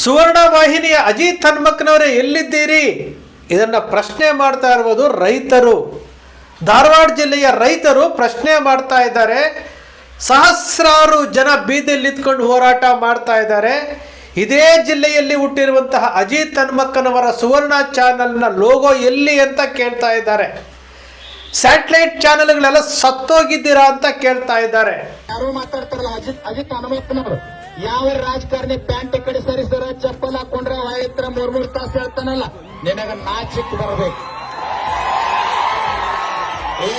ಸುವರ್ಣ ವಾಹಿನಿಯ ಅಜಿತ್ ಹನ್ಮಕ್ನವರೇ ಎಲ್ಲಿದ್ದೀರಿ? ಇದನ್ನು ಪ್ರಶ್ನೆ ಮಾಡ್ತಾ ಇರುವುದು ರೈತರು. ಧಾರವಾಡ ಜಿಲ್ಲೆಯ ರೈತರು ಪ್ರಶ್ನೆ ಮಾಡ್ತಾ ಇದ್ದಾರೆ. ಸಹಸ್ರಾರು ಜನ ಬೀದಿಯಲ್ಲಿ ನಿಂತ್ಕೊಂಡು ಹೋರಾಟ ಮಾಡ್ತಾ ಇದ್ದಾರೆ. ಇದೇ ಜಿಲ್ಲೆಯಲ್ಲಿ ಹುಟ್ಟಿರುವಂತಹ ಅಜಿತ್ ಹನ್ಮಕ್ಕನವರ ಸುವರ್ಣ ಚಾನಲ್ನ ಲೋಗೋ ಎಲ್ಲಿ ಅಂತ ಕೇಳ್ತಾ ಇದ್ದಾರೆ. ಸ್ಯಾಟಲೈಟ್ ಚಾನೆಲ್ಗಳೆಲ್ಲ ಸತ್ತೋಗಿದ್ದೀರಾ ಅಂತ ಕೇಳ್ತಾ ಇದ್ದಾರೆ. ಯಾರು ಮಾತಾಡ್ತಾರಲ್ಲ ಅಜಿತ್ ಅಜಿತ್ ಹನುಮಪ್ಪನವರು ಯಾವ ರಾಜಕಾರಣಿ ಪ್ಯಾಂಟ್ ಕಡೆ ಸರಿಸರ ಚಪ್ಪಲ್ ಹಾಕೊಂಡ್ರೆ ವಾಯತ್ರ ಮೂರ್ ಮೂರ್ ತಾಸು ಹೇಳ್ತಾನಲ್ಲ. ನಿನಗ ನಾಚಿಕ್ ಬರ್ಬೇಕು. ಏ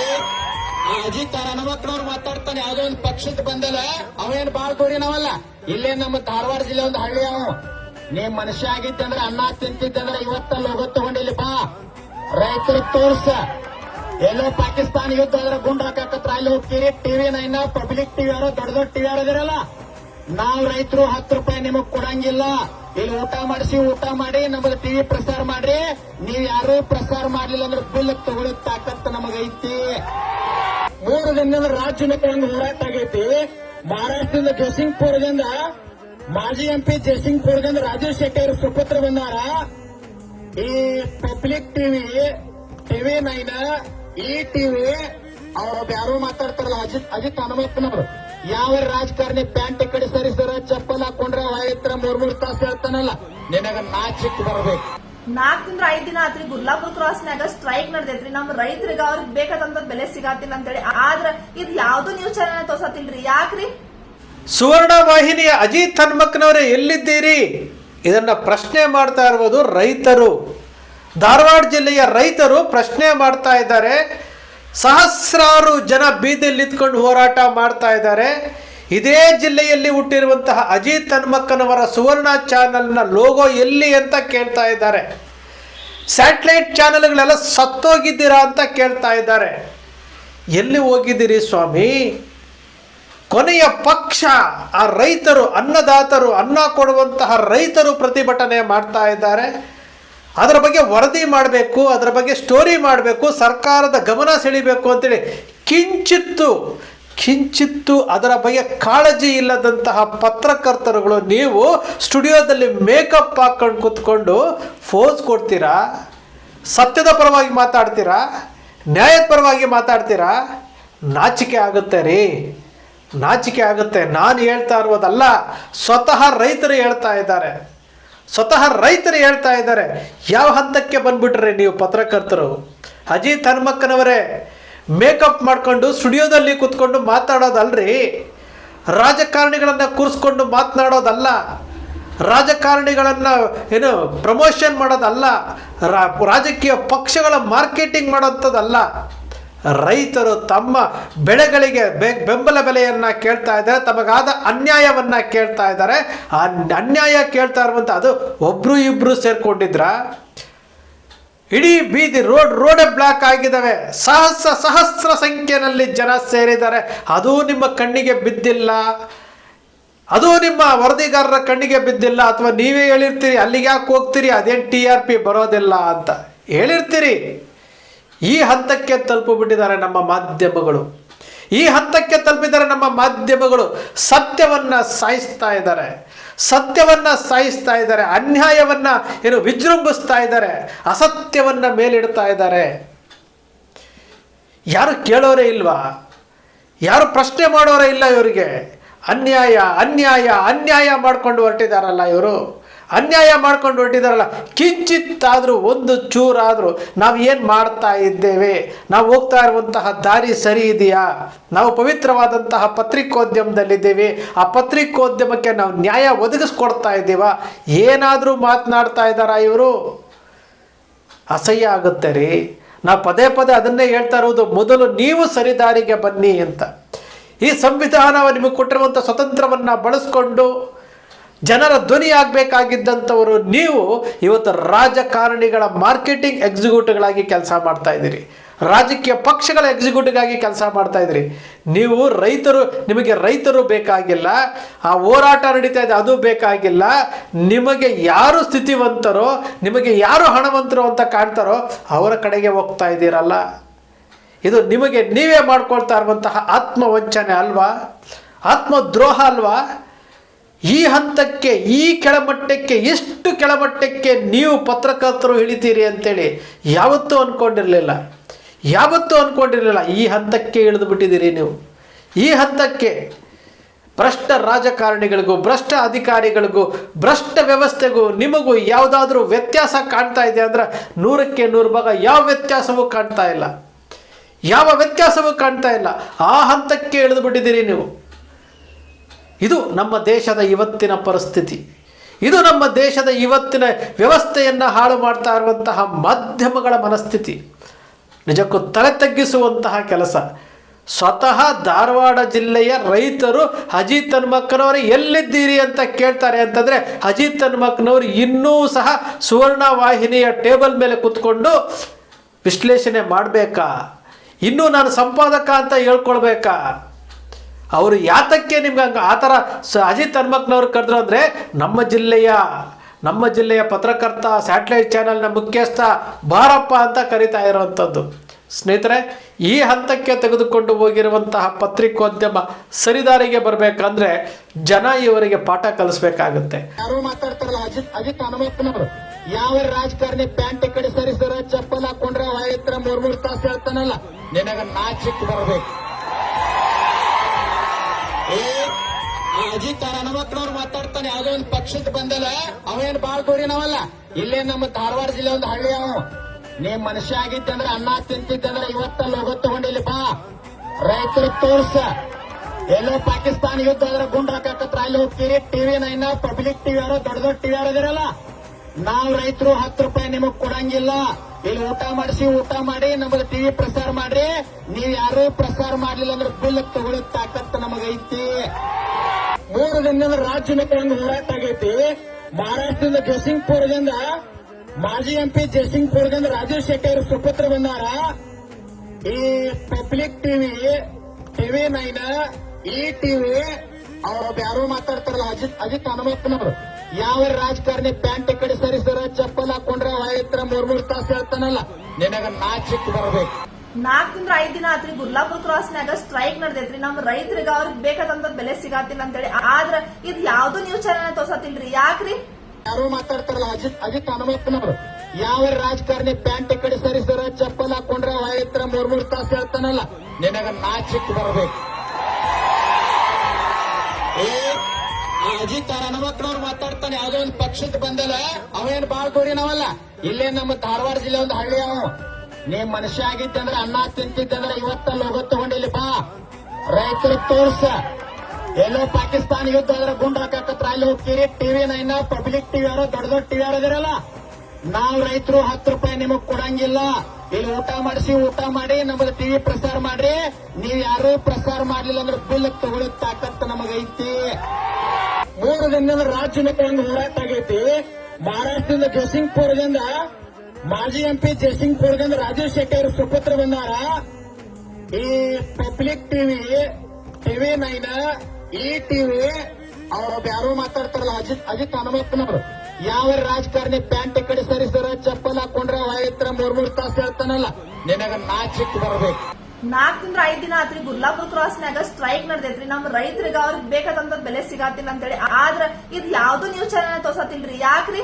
ಆ ಅಜಿತ್ ಹನುಮಪ್ಪನವ್ರು ಮಾತಾಡ್ತಾನೆ. ಯಾವ್ದೋ ಒಂದು ಪಕ್ಷದ ಬಂದಲ್ಲ ಅವೇನ್ ಬಾಳ್ ದೂರಿನವಲ್ಲ ಇಲ್ಲೇ ನಮ್ಮ ಧಾರವಾಡ ಜಿಲ್ಲೆ ಒಂದು ಹಳ್ಳಿ ಅವ. ನೀ ಮನುಷ್ಯ ಆಗಿತ್ತಂದ್ರೆ ಅನ್ನ ತಿಂತಿದ್ದಂದ್ರೆ ಇವತ್ತಲ್ಲಿ ಹೋಗೋ ತಗೊಂಡಿಲ್ಲ ಬಾ. ರೈತರು ತೋರ್ಸ. ಎಲ್ಲೋ ಪಾಕಿಸ್ತಾನ ಯುದ್ಧ ಆದ್ರೆ ಗುಂಡ್ ಹಾಕತ್ರ ಅಲ್ಲಿ ಹೋಗ್ತೀರಿ ಟಿವಿ ನೈನ್, ಪಬ್ಲಿಕ್ ಟಿವಿ ಯಾರೋ ದೊಡ್ಡ ದೊಡ್ಡ ಟಿವಿ ಯಾರದಿರಲ್ಲ ನಾವ್ ರೈತರು ಹತ್ತು ರೂಪಾಯಿ ನಿಮಗ್ ಕೊಡಂಗಿಲ್ಲ. ಇಲ್ಲಿ ಊಟ ಮಾಡಿಸಿ, ಊಟ ಮಾಡಿ ನಮಗ್ ಟಿವಿ ಪ್ರಸಾರ ಮಾಡ್ರಿ. ನೀವ್ ಯಾರು ಪ್ರಸಾರ ಮಾಡ್ಲಿಲ್ಲ ಅಂದ್ರೆ ಬಿಲ್ ತಗೊಳಕ್ ತಾಕತ್ ನಮಗೈತಿ ಮೂರು ದಿನದ ರಾಜ್ಯ ಒಂದು ಹೋರಾಟ ಆಗೈತಿ. ಮಹಾರಾಷ್ಟ್ರದಿಂದ ಜಸಿಂಗ್ಪುರದಿಂದ ಮಾಜಿ ಎಂಪಿ ಜಸಿಂಗ್ಪುರದಿಂದ ರಾಜೇಶ್ ಶೆಟ್ಟಿ ಅವರು ಸುಪುತ್ರ ಬಂದಾರ. ಈ ಪಬ್ಲಿಕ್ ಟಿವಿ ಟಿವಿ ನೈನ್, ಈ ಟಿವಿ ಅವ್ರದ್ದು ಯಾರು ಮಾತಾಡ್ತಾರಲ್ಲ, ಅಜಿತ್ ಅಜಿತ್ ಹನುಮಪ್ಪನವರು ಯಾವ ರಾಜಕಾರಣಿ ಪ್ಯಾಂಟ್ ಕಡೆ ಸರಿಸರ ಚಪ್ಪಲ್ ಹಾಕೊಂಡ್ರೆ ವಾಯತ್ರ ಮೂರ್ ಮೂರ್ ತಾಸು ಹೇಳ್ತಾನಲ್ಲ. ನಿನಗ ನಾಚಿಕ್ ಬರ್ಬೇಕು. ನಾಲ್ಕು ತಿಂಗಳ ಐದ್ ದಿನ ಆತ್ರಿ ಗುರ್ಲಾಪುರ ಕ್ರಾಸ್ನಾಗ ಸ್ಟ್ರೈಕ್ ನಡೆದೈತ್ರಿ. ನಮ್ ರೈತರಿಗ ಅವ್ರಿಗೆ ಬೇಕಾದಂತ ಬೆಲೆ ಸಿಗಾತಿಲ್ಲ ಅಂತೇಳಿ. ಆದ್ರ ಇದ್ ಯಾವ್ದು ನ್ಯೂಸ್ ಚಾನೆಲ್ ತೋರ್ಸತಿಲ್ರಿ ಯಾಕ್ರಿ? ಸುವರ್ಣ ವಾಹಿನಿಯ ಅಜಿತ್ ಹನ್ಮಕ್ನವರೇ ಎಲ್ಲಿದ್ದೀರಿ? ಇದನ್ನು ಪ್ರಶ್ನೆ ಮಾಡ್ತಾ ಇರುವುದು ರೈತರು. ಧಾರವಾಡ ಜಿಲ್ಲೆಯ ರೈತರು ಪ್ರಶ್ನೆ ಮಾಡ್ತಾ ಇದ್ದಾರೆ. ಸಹಸ್ರಾರು ಜನ ಬೀದಿಯಲ್ಲಿ ನಿಂತ್ಕೊಂಡು ಹೋರಾಟ ಮಾಡ್ತಾ ಇದ್ದಾರೆ. ಇದೇ ಜಿಲ್ಲೆಯಲ್ಲಿ ಹುಟ್ಟಿರುವಂತಹ ಅಜಿತ್ ಹನ್ಮಕ್ಕನವರ ಸುವರ್ಣ ಚಾನಲ್ನ ಲೋಗೋ ಎಲ್ಲಿ ಅಂತ ಕೇಳ್ತಾ ಇದ್ದಾರೆ. ಸ್ಯಾಟಲೈಟ್ ಚಾನೆಲ್ಗಳೆಲ್ಲ ಸತ್ತೋಗಿದ್ದೀರಾ ಅಂತ ಕೇಳ್ತಾ ಇದ್ದಾರೆ. ಎಲ್ಲಿ ಹೋಗಿದ್ದೀರಿ ಸ್ವಾಮಿ? ಕೊನೆಯ ಪಕ್ಷ, ಆ ರೈತರು, ಅನ್ನದಾತರು, ಅನ್ನ ಕೊಡುವಂತಹ ರೈತರು ಪ್ರತಿಭಟನೆ ಮಾಡ್ತಾ ಇದ್ದಾರೆ. ಅದರ ಬಗ್ಗೆ ವರದಿ ಮಾಡಬೇಕು, ಅದರ ಬಗ್ಗೆ ಸ್ಟೋರಿ ಮಾಡಬೇಕು, ಸರ್ಕಾರದ ಗಮನ ಸೆಳಿಬೇಕು ಅಂತೇಳಿ ಕಿಂಚಿತ್ತು ಕಿಂಚಿತ್ತು ಅದರ ಬಗ್ಗೆ ಕಾಳಜಿ ಇಲ್ಲದಂತಹ ಪತ್ರಕರ್ತರುಗಳು ನೀವು ಸ್ಟುಡಿಯೋದಲ್ಲಿ ಮೇಕಪ್ ಹಾಕ್ಕೊಂಡು ಕೂತ್ಕೊಂಡು ಫೋಸ್ ಕೊಡ್ತೀರಾ? ಸತ್ಯದ ಪರವಾಗಿ ಮಾತಾಡ್ತೀರಾ? ನ್ಯಾಯದ ಪರವಾಗಿ ಮಾತಾಡ್ತೀರಾ? ನಾಚಿಕೆ ಆಗುತ್ತೆ ರೀ. ನಾಚಿಕೆ ಆಗುತ್ತೆ. ನಾನು ಹೇಳ್ತಾ ಇರೋದಲ್ಲ ಸ್ವತಃ ರೈತರು ಹೇಳ್ತಾ ಇದ್ದಾರೆ. ಸ್ವತಃ ರೈತರು ಹೇಳ್ತಾ ಇದ್ದಾರೆ. ಯಾವ ಹಂತಕ್ಕೆ ಬಂದ್ಬಿಟ್ರೆ ನೀವು ಪತ್ರಕರ್ತರು? ಅಜಿತ್ ಹನುಮಕ್ಕನವರೇ, ಮೇಕಪ್ ಮಾಡ್ಕೊಂಡು ಸ್ಟುಡಿಯೋದಲ್ಲಿ ಕೂತ್ಕೊಂಡು ಮಾತಾಡೋದಲ್ರಿ. ರಾಜಕಾರಣಿಗಳನ್ನು ಕೂರಿಸ್ಕೊಂಡು ಮಾತನಾಡೋದಲ್ಲ. ರಾಜಕಾರಣಿಗಳನ್ನು ಏನು ಪ್ರಮೋಷನ್ ಮಾಡೋದಲ್ಲ. ರಾಜಕೀಯ ಪಕ್ಷಗಳ ಮಾರ್ಕೆಟಿಂಗ್ ಮಾಡೋಂಥದ್ದಲ್ಲ. ರೈತರು ತಮ್ಮ ಬೆಳೆಗಳಿಗೆ ಬೆಂಬಲ ಬೆಲೆಯನ್ನು ಕೇಳ್ತಾ ಇದ್ದಾರೆ, ತಮಗಾದ ಅನ್ಯಾಯವನ್ನು ಕೇಳ್ತಾ ಇದ್ದಾರೆ. ಆ ಅನ್ಯಾಯ ಕೇಳ್ತಾ ಇರುವಂಥ ಅದು ಒಬ್ಬರು ಇಬ್ಬರು ಸೇರಿಕೊಂಡಿದ್ರ? ಇಡೀ ಬೀದಿ ರೋಡ್, ರೋಡೇ ಬ್ಲಾಕ್ ಆಗಿದ್ದಾವೆ. ಸಹಸ್ರ ಸಹಸ್ರ ಸಂಖ್ಯೆಯಲ್ಲಿ ಜನ ಸೇರಿದ್ದಾರೆ. ಅದು ನಿಮ್ಮ ಕಣ್ಣಿಗೆ ಬಿದ್ದಿಲ್ಲ. ಅದು ನಿಮ್ಮ ವರದಿಗಾರರ ಕಣ್ಣಿಗೆ ಬಿದ್ದಿಲ್ಲ. ಅಥವಾ ನೀವೇ ಹೇಳಿರ್ತೀರಿ ಅಲ್ಲಿಗೆ ಯಾಕೆ ಹೋಗ್ತೀರಿ, ಅದೇನು ಟಿ ಆರ್ ಪಿ ಬರೋದಿಲ್ಲ ಅಂತ ಹೇಳಿರ್ತೀರಿ. ಈ ಹಂತಕ್ಕೆ ತಲುಪಿಬಿಟ್ಟಿದ್ದಾರೆ ನಮ್ಮ ಮಾಧ್ಯಮಗಳು. ಈ ಹಂತಕ್ಕೆ ತಲುಪಿದ್ದಾರೆ ನಮ್ಮ ಮಾಧ್ಯಮಗಳು. ಸತ್ಯವನ್ನು ಸಾಯಿಸ್ತಾ ಇದ್ದಾರೆ. ಸತ್ಯವನ್ನು ಸಾಯಿಸ್ತಾ ಇದ್ದಾರೆ. ಅನ್ಯಾಯವನ್ನು ಏನು ವಿಜೃಂಭಿಸ್ತಾ ಇದ್ದಾರೆ. ಅಸತ್ಯವನ್ನು ಮೇಲಿಡ್ತಾ ಇದ್ದಾರೆ. ಯಾರು ಕೇಳೋರೇ ಇಲ್ವಾ? ಯಾರು ಪ್ರಶ್ನೆ ಮಾಡೋರೇ ಇಲ್ಲ ಇವರಿಗೆ? ಅನ್ಯಾಯ ಅನ್ಯಾಯ ಅನ್ಯಾಯ ಮಾಡ್ಕೊಂಡು ಹೊರಟಿದಾರಲ್ಲ ಇವರು? ಅನ್ಯಾಯ ಮಾಡ್ಕೊಂಡು ಹೊರಟಿದಾರಲ್ಲ, ಕಿಂಚಿತ್ತಾದರೂ ಒಂದು ಚೂರಾದರೂ ನಾವು ಏನು ಮಾಡ್ತಾ ಇದ್ದೇವೆ? ನಾವು ಹೋಗ್ತಾ ಇರುವಂತಹ ದಾರಿ ಸರಿ ಇದೆಯಾ? ನಾವು ಪವಿತ್ರವಾದಂತಹ ಪತ್ರಿಕೋದ್ಯಮದಲ್ಲಿದ್ದೇವೆ. ಆ ಪತ್ರಿಕೋದ್ಯಮಕ್ಕೆ ನಾವು ನ್ಯಾಯ ಒದಗಿಸ್ಕೊಡ್ತಾ ಇದ್ದೀವ? ಏನಾದರೂ ಮಾತನಾಡ್ತಾ ಇದ್ದಾರಾ ಇವರು? ಅಸಹ್ಯ ಆಗುತ್ತೆ ರೀ. ನಾವು ಪದೇ ಪದೇ ಅದನ್ನೇ ಹೇಳ್ತಾ ಇರೋದು, ಮೊದಲು ನೀವು ಸರಿದಾರಿಗೆ ಬನ್ನಿ ಅಂತ. ಈ ಸಂವಿಧಾನ ನಿಮಗೆ ಕೊಟ್ಟಿರುವಂಥ ಸ್ವತಂತ್ರವನ್ನು ಬಳಸ್ಕೊಂಡು ಜನರ ಧ್ವನಿ ಆಗಬೇಕಾಗಿದ್ದಂಥವರು ನೀವು ಇವತ್ತು ರಾಜಕಾರಣಿಗಳ ಮಾರ್ಕೆಟಿಂಗ್ ಎಕ್ಸಿಕ್ಯೂಟಿವ್ಗಳಾಗಿ ಕೆಲಸ ಮಾಡ್ತಾ ಇದ್ದೀರಿ. ರಾಜಕೀಯ ಪಕ್ಷಗಳ ಎಕ್ಸಿಕ್ಯೂಟಿವ್ ಆಗಿ ಕೆಲಸ ಮಾಡ್ತಾ ಇದ್ದೀರಿ. ನೀವು ರೈತರು, ನಿಮಗೆ ರೈತರು ಬೇಕಾಗಿಲ್ಲ, ಆ ಹೋರಾಟ ನಡೀತಾ ಇದೆ, ಅದು ಬೇಕಾಗಿಲ್ಲ. ನಿಮಗೆ ಯಾರು ಸ್ಥಿತಿವಂತರೋ, ನಿಮಗೆ ಯಾರು ಹಣವಂತರು ಅಂತ ಕಾಣ್ತಾರೋ, ಅವರ ಕಡೆಗೆ ಹೋಗ್ತಾ ಇದ್ದೀರಲ್ಲ. ಇದು ನಿಮಗೆ ನೀವೇ ಮಾಡ್ಕೊಳ್ತಾ ಇರುವಂತಹ ಆತ್ಮವಂಚನೆ ಅಲ್ವಾ? ಆತ್ಮದ್ರೋಹ ಅಲ್ವಾ? ಈ ಹಂತಕ್ಕೆ, ಈ ಕೆಳಮಟ್ಟಕ್ಕೆ, ಎಷ್ಟು ಕೆಳಮಟ್ಟಕ್ಕೆ ನೀವು ಪತ್ರಕರ್ತರು ಇಳಿತೀರಿ ಅಂತೇಳಿ ಯಾವತ್ತೂ ಅಂದ್ಕೊಂಡಿರಲಿಲ್ಲ ಯಾವತ್ತೂ ಅಂದ್ಕೊಂಡಿರಲಿಲ್ಲ ಈ ಹಂತಕ್ಕೆ ಇಳಿದು ಬಿಟ್ಟಿದ್ದೀರಿ ನೀವು. ಈ ಹಂತಕ್ಕೆ ಭ್ರಷ್ಟ ರಾಜಕಾರಣಿಗಳಿಗೂ, ಭ್ರಷ್ಟ ಅಧಿಕಾರಿಗಳಿಗೂ, ಭ್ರಷ್ಟ ವ್ಯವಸ್ಥೆಗೂ ನಿಮಗೂ ಯಾವುದಾದ್ರೂ ವ್ಯತ್ಯಾಸ ಕಾಣ್ತಾ ಇದೆ ಅಂದ್ರೆ ನೂರಕ್ಕೆ ನೂರು ಭಾಗ ಯಾವ ವ್ಯತ್ಯಾಸವೂ ಕಾಣ್ತಾ ಇಲ್ಲ. ಯಾವ ವ್ಯತ್ಯಾಸವೂ ಕಾಣ್ತಾ ಇಲ್ಲ. ಆ ಹಂತಕ್ಕೆ ಇಳಿದು ಬಿಟ್ಟಿದ್ದೀರಿ ನೀವು. ಇದು ನಮ್ಮ ದೇಶದ ಇವತ್ತಿನ ಪರಿಸ್ಥಿತಿ. ಇದು ನಮ್ಮ ದೇಶದ ಇವತ್ತಿನ ವ್ಯವಸ್ಥೆಯನ್ನು ಹಾಳು ಮಾಡ್ತಾ ಇರುವಂತಹ ಮಾಧ್ಯಮಗಳ ಮನಸ್ಥಿತಿ. ನಿಜಕ್ಕೂ ತಲೆ ತಗ್ಗಿಸುವಂತಹ ಕೆಲಸ. ಸ್ವತಃ ಧಾರವಾಡ ಜಿಲ್ಲೆಯ ರೈತರು ಅಜಿತ್ ತನ್ಮಕ್ಕನವರು ಎಲ್ಲಿದ್ದೀರಿ ಅಂತ ಕೇಳ್ತಾರೆ ಅಂತಂದರೆ ಅಜಿತ್ ತನ್ಮಕ್ಕನವರು ಇನ್ನೂ ಸಹ ಸುವರ್ಣ ವಾಹಿನಿಯ ಟೇಬಲ್ ಮೇಲೆ ಕೂತ್ಕೊಂಡು ವಿಶ್ಲೇಷಣೆ ಮಾಡಬೇಕಾ? ಇನ್ನೂ ನಾನು ಸಂಪಾದಕ ಅಂತ ಹೇಳ್ಕೊಳ್ಬೇಕಾ? ಅವರು ಯಾತಕ್ಕೆ ನಿಮ್ಗೆ ಹಂಗೆ ಆ ಥರ ಸ ಅಜಿತ್ ಹನ್ಮಕ್ನವ್ರು ಕರೆದ್ರು ಅಂದರೆ ನಮ್ಮ ಜಿಲ್ಲೆಯ ನಮ್ಮ ಜಿಲ್ಲೆಯ ಪತ್ರಕರ್ತ, ಸ್ಯಾಟಲೈಟ್ ಚಾನೆಲ್ನ ಮುಖ್ಯಸ್ಥ ಬಾರಪ್ಪ ಅಂತ ಕರಿತಾ ಇರೋವಂಥದ್ದು ಸ್ನೇಹಿತರೆ, ಈ ಹಂತಕ್ಕೆ ತೆಗೆದುಕೊಂಡು ಹೋಗಿರುವಂತಹ ಪತ್ರಿಕೋದ್ಯಮ ಸರಿದಾರಿಗೆ ಬರಬೇಕಂದ್ರೆ ಜನ ಇವರಿಗೆ ಪಾಠ ಕಲಿಸ್ಬೇಕಾಗುತ್ತೆ. ಯಾರು ಮಾತಾಡ್ತಾರಲ್ಲ ಅಜಿತ್ ಅಜಿತ್ ಹನುಮಪ್ಪನವರು. ಯಾವ ರಾಜಕಾರಣಿ ಪ್ಯಾಂಟ್ ಕಡೆ ಸರಿಸರ ಚಪ್ಪಲ್ ಹಾಕೊಂಡ್ರೆ ಹತ್ರ ಮೂರ್ ಮೂರ್ ತಾಸು ಹೇಳ್ತಾನಲ್ಲ. ನಿನಗ ನಾಚಿಕ್ ಬರ್ಬೇಕು. ಅಜಿತ್ ಹನುಮಪ್ಪನವ್ರು ಮಾತಾಡ್ತಾನೆ, ಯಾವ್ದೋ ಒಂದು ಪಕ್ಷದ ಬಂದಲ್ಲ ಅವೇನ್ ಬಾಳ್ ನಾವಲ್ಲ? ಇಲ್ಲೇ ನಮ್ಮ ಧಾರವಾಡ ಜಿಲ್ಲೆ ಒಂದು ಹಳ್ಳಿ ಅವ. ನೀ ಮನುಷ್ಯ ಆಗಿದ್ದಂದ್ರೆ, ಅನ್ನ ತಿಂತಿದ್ದಂದ್ರೆ ಇವತ್ತಲ್ಲಿ ಹೋಗೋ ತಗೊಂಡಿಲ್ಲ ಬಾ. ರೈತರು ತೋರ್ಸ. ಎಲ್ಲೋ ಪಾಕಿಸ್ತಾನ ಯುದ್ಧ ಆದ್ರೆ ಗುಂಡ್ ಹಾಕತ್ರ ಅಲ್ಲಿ ಹೋಗ್ತೀರಿ. ಟಿವಿ ನೈನ್ ಪಬ್ಲಿಕ್ ಟಿವಿ ಯಾರೋ ದೊಡ್ಡ ದೊಡ್ಡ ಟಿವಿ ಅವರದಿರಲ್ಲ ನಾವು ರೈತರು ಹತ್ತು ರೂಪಾಯಿ ನಿಮಗ್ ಕೊಡಂಗಿಲ್ಲ. ಇಲ್ಲಿ ಊಟ ಮಾಡಿಸಿ, ಊಟ ಮಾಡಿ ನಮಗೆ ಟಿವಿ ಪ್ರಸಾರ ಮಾಡ್ರಿ. ನೀವ್ ಯಾರು ಪ್ರಸಾರ ಮಾಡ್ಲಿಲ್ಲ ಅಂದ್ರೆ ಬಿಲ್ ತಗೊಳಕ್ ತಾಕತ್ ನಮಗೈತಿ. ಮೂರು ದಿನದಿಂದ ರಾಜ್ಯ ಒಂದು ಹೋರಾಟ ಆಗೈತಿ. ಮಹಾರಾಷ್ಟ್ರದಿಂದ ಜಸಿಂಗ್ಪುರದಿಂದ ಮಾಜಿ ಎಂಪಿ ಜಸಿಂಗ್ಪುರದಿಂದ ರಾಜೇಶ್ ಶೆಟ್ಟಿ ಅವರು ಸುಪುತ್ರ ಬಂದಾರ. ಈ ಪಬ್ಲಿಕ್ ಟಿವಿ ಟಿವಿ ನೈನ್, ಈ ಟಿವಿ ಅವ್ರ ಯಾರು ಮಾತಾಡ್ತಾರಲ್ಲ, ಅಜಿತ್ ಅಜಿತ್ ಹನುಮಪ್ಪನವರು ಯಾವ ರಾಜಕಾರಣಿ ಪ್ಯಾಂಟ್ ಕಡೆ ಸರಿಸರ ಚಪ್ಪಲ್ ಹಾಕೊಂಡ್ರೆ ಹತ್ರ ಮೂರ್ ಮೂರ್ ತಾಸು ಹೇಳ್ತಾನಲ್ಲ ನಿನಗ ನಾಚಿಕ್ ಬರ್ಬೇಕು. ನಾಲ್ಕ್ ತಿಂದ್ರ ಐದ್ ದಿನ ಆತ್ರಿ ಕ್ರಾಸ್ ಕ್ರಾಸ್ನಾಗ ಸ್ಟ್ರೈಕ್ ನಡೆದೈತ್ರಿ. ನಮ್ ರೈತರಿಗೆ ಅವ್ರಿಗೆ ಬೇಕಾದಂತ ಬೆಲೆ ಸಿಗಾತಿಲ್ಲ ಅಂತೇಳಿ. ಆದ್ರ ಇದ್ ಯಾವ್ದು ನ್ಯೂಸ್ ಚಾನೆಲ್ ತೋರ್ಸತಿಲ್ರಿ ಯಾಕ್ರಿ? ಯಾರು ಮಾತಾಡ್ತಾರಲ್ಲ ಅಜಿತ್ ಅಜಿತ್ ಹನುಮಪ್ಪನವರು ಯಾವ ರಾಜಕಾರಣಿ ಪ್ಯಾಂಟ್ ಕಡೆ ಸರಿಸರ ಚಪ್ಪಲ್ ಹಾಕೊಂಡ್ರೆ ಹತ್ರ ಮೂರ್ ಮೂರ್ ತಾಸು ಹೇಳ್ತಾನಲ್ಲ ನಿನಗ ನಾಚಿಕ್ ಬರ್ಬೇಕು. ಅಜಿತ್ ಹನುಮಕ್ನವ್ರು ಮಾತಾಡ್ತಾನೆ, ಯಾವ್ದೋ ಒಂದು ಪಕ್ಷಕ್ಕೆ ಬಂದಲ್ಲ ಅವೇನ್ ಬಾಳ್ ದೂರಿನವಲ್ಲ ಇಲ್ಲೇ ನಮ್ಮ ಧಾರವಾಡ ಜಿಲ್ಲೆ ಒಂದು ಹಳ್ಳಿ ಅವ. ನೀ ಮನುಷ್ಯ ಆಗಿತ್ತಂದ್ರೆ ಅನ್ನ ತಿಂತಿದ್ದಂದ್ರೆ ಇವತ್ತಲ್ಲಿ ಹೋಗೋ ತಗೊಂಡಿಲ್ಲ ಬಾ. ರೈತರು ತೋರ್ಸ. ಎಲ್ಲೋ ಪಾಕಿಸ್ತಾನ ಯುದ್ಧ ಆದ್ರೆ ಗುಂಡ್ ಹಾಕತ್ರ ಅಲ್ಲಿ ಹೋಗ್ತೀರಿ ಟಿವಿ ನೈನ್, ಪಬ್ಲಿಕ್ ಟಿವಿ ಅವರ ದೊಡ್ಡ ದೊಡ್ಡ ಟಿವಿ ಯಾರದಿರಲ್ಲ ನಾವು ರೈತರು ಹತ್ತು ರೂಪಾಯಿ ನಿಮಗ್ ಕೊಡಂಗಿಲ್ಲ. ಇಲ್ಲಿ ಊಟ ಮಾಡಿಸಿ, ಊಟ ಮಾಡಿ, ನಮಗ್ ಟಿವಿ ಪ್ರಸಾರ ಮಾಡ್ರಿ. ನೀವ್ ಯಾರು ಪ್ರಸಾರ ಮಾಡ್ಲಿಲ್ಲ ಅಂದ್ರೆ ಬಿಲ್ ತಗೊಳಕ್ ತಾಕತ್ ನಮಗೈತಿ. ಮೂರು ದಿನದ ರಾಜ್ಯ ಒಂದು ಹೋರಾಟ ಆಗೈತಿ. ಮಹಾರಾಷ್ಟ್ರದಿಂದ ಜಸಿಂಗ್ಪುರದಿಂದ ಮಾಜಿ ಎಂಪಿ ಜಸಿಂಗ್ಪುರದಿಂದ ರಾಜೇಶ್ ಶೆಟ್ಟಿ ಅವರು ಸುಪುತ್ರ ಬಂದಾರ. ಈ ಪಬ್ಲಿಕ್ ಟಿವಿ ಟಿವಿ ನೈನ್, ಈ ಟಿವಿ ಅವ್ರೊಬ್ಬ ಯಾರೋ ಮಾತಾಡ್ತಾರಲ್ಲ, ಅಜಿತ್ ಅಜಿತ್ ಹನುಮಪ್ಪನವರು ಯಾವ ರಾಜಕಾರಣಿ ಪ್ಯಾಂಟ್ ಕಡೆ ಸರಿಸರ ಚಪ್ಪಲ್ ಹಾಕೊಂಡ್ರೆ ಹತ್ರ ಮೂರ್ ಮೂರ್ ತಾಸು ಹೇಳ್ತಾನಲ್ಲ. ನಿನಗ ನಾಚಿಕ್ ಬರ್ಬೇಕು. ನಾಲ್ಕ್ ತಿಂಗಳ, ಐದ್ ದಿನ ಆತ್ರಿ ಗುರ್ಲಾಪುರ ಕ್ರಾಸ್ನಾಗ ಸ್ಟ್ರೈಕ್ ನಡೆದೈತ್ರಿ. ನಮ್ ರೈತರಿಗೆ ಅವ್ರಿಗೆ ಬೇಕಾದಂತ ಬೆಲೆ ಸಿಗಾತಿಲ್ಲ ಅಂತೇಳಿ. ಆದ್ರ ಇದ್ ಯಾವ್ದು ನ್ಯೂಸ್ ಚಾನೆಲ್ ತೋರ್ಸತಿಲ್ರಿ ಯಾಕ್ರಿ?